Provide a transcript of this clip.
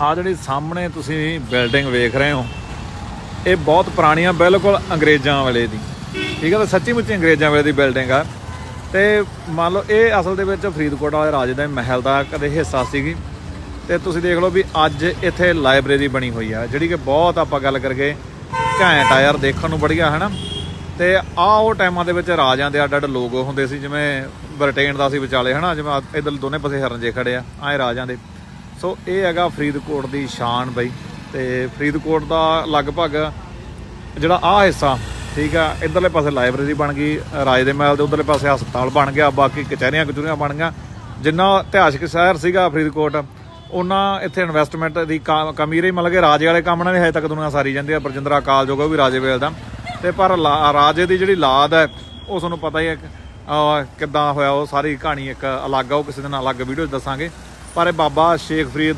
ਆ ਜਿਹੜੀ ਸਾਹਮਣੇ ਤੁਸੀਂ ਬਿਲਡਿੰਗ ਵੇਖ ਰਹੇ ਹੋ, ਇਹ ਬਹੁਤ ਪੁਰਾਣੀ ਆ ਬਿਲਕੁਲ ਅੰਗਰੇਜ਼ਾਂ ਵਾਲੇ ਦੀ। ਠੀਕ ਹੈ ਤਾਂ ਸੱਚੀ ਮੁੱਚੀ ਅੰਗਰੇਜ਼ਾਂ ਵੇਲੇ ਦੀ ਬਿਲਡਿੰਗ ਆ। ਤੇ ਮੰਨ ਲਓ ਇਹ ਅਸਲ ਦੇ ਵਿੱਚ ਫਰੀਦਕੋਟ ਵਾਲੇ ਰਾਜੇ ਦੇ ਮਹਿਲ ਦਾ ਕਦੇ ਹਿੱਸਾ ਸੀਗੀ। ਤੇ ਤੁਸੀਂ ਦੇਖ ਲਓ ਵੀ ਅੱਜ ਇੱਥੇ ਲਾਇਬ੍ਰੇਰੀ ਬਣੀ ਹੋਈ ਆ, ਜਿਹੜੀ ਕਿ ਬਹੁਤ ਆਪਾਂ ਗੱਲ ਕਰਗੇ ਘੈਂਟ ਆ ਯਾਰ, ਦੇਖਣ ਨੂੰ ਬੜੀਆ ਨਾ ਤੇ ਆ ਉਹ ਟਾਈਮਾਂ ਦੇ ਵਿੱਚ ਰਾਜਿਆਂ ਦੇ ਅੱਡ ਅੱਡ ਲੋਗੋ ਹੁੰਦੇ ਸੀ, ਜਿਵੇਂ ਬ੍ਰਿਟੇਨ ਦਾ ਸੀ ਵਿਚਾਲੇ, ਹਨਾ? ਜਿਵੇਂ ਇਧਰ ਦੋਨੇ ਪਾਸੇ ਹਰਨ ਜੇ ਖੜੇ ਆ, ਆਏ ਰਾਜਾਂ ਦੇ। ਸੋ ਇਹ ਹੈਗਾ ਫਰੀਦਕੋਟ ਦੀ ਸ਼ਾਨ ਬਈ, ਤੇ ਫਰੀਦਕੋਟ ਦਾ ਲਗਭਗ ਜਿਹੜਾ ਆ ਹਿੱਸਾ, ਠੀਕ ਆ, ਇਧਰਲੇ ਪਾਸੇ ਲਾਇਬ੍ਰੇਰੀ ਬਣ ਗਈ, ਰਾਜ ਦੇ ਮਹਿਲ ਦੇ ਉਧਰਲੇ ਪਾਸੇ ਹਸਪਤਾਲ ਬਣ ਗਿਆ, ਬਾਕੀ ਕਚਹਿਰੀਆਂ ਕਚੂਰੀਆਂ ਬਣ ਗਈਆਂ ਜਿੰਨਾ ਇਤਿਹਾਸਿਕ ਸ਼ਹਿਰ ਸੀਗਾ ਫਰੀਦਕੋਟ, ਉਹਨਾਂ ਇੱਥੇ ਇਨਵੈਸਟਮੈਂਟ ਦੀ ਕਾ- ਕਮੀ ਰਹੀ, ਮਤਲਬ ਕਿ ਰਾਜੇ ਵਾਲੇ ਕੰਮ ਨਾਲ ਵੀ ਹਜੇ ਤੱਕ ਦੁਨੀਆ ਸਾਰੀ ਜਾਂਦੀ ਆ, ਬਰਜਿੰਦਰਾ ਕਾਲਜ ਹੋਗਾ ਉਹ ਵੀ ਰਾਜੇ ਵੇਲ ਦਾ। ਤੇ ਪਰ ਲਾ- ਰਾਜੇ ਦੀ ਜਿਹੜੀ ਲਾਦ ਹੈ, ਉਹ ਤੁਹਾਨੂੰ ਪਤਾ ਹੀ ਹੈ ਕਿੱਦਾਂ ਹੋਇਆ, ਉਹ ਸਾਰੀ ਕਹਾਣੀ ਇੱਕ ਅਲੱਗ ਆ, ਉਹ ਕਿਸੇ ਦਿਨ ਅਲੱਗ ਵੀਡੀਓ ਦੱਸਾਂਗੇ। ਪਰ ਇਹ ਬਾਬਾ ਸ਼ੇਖ ਫਰੀਦ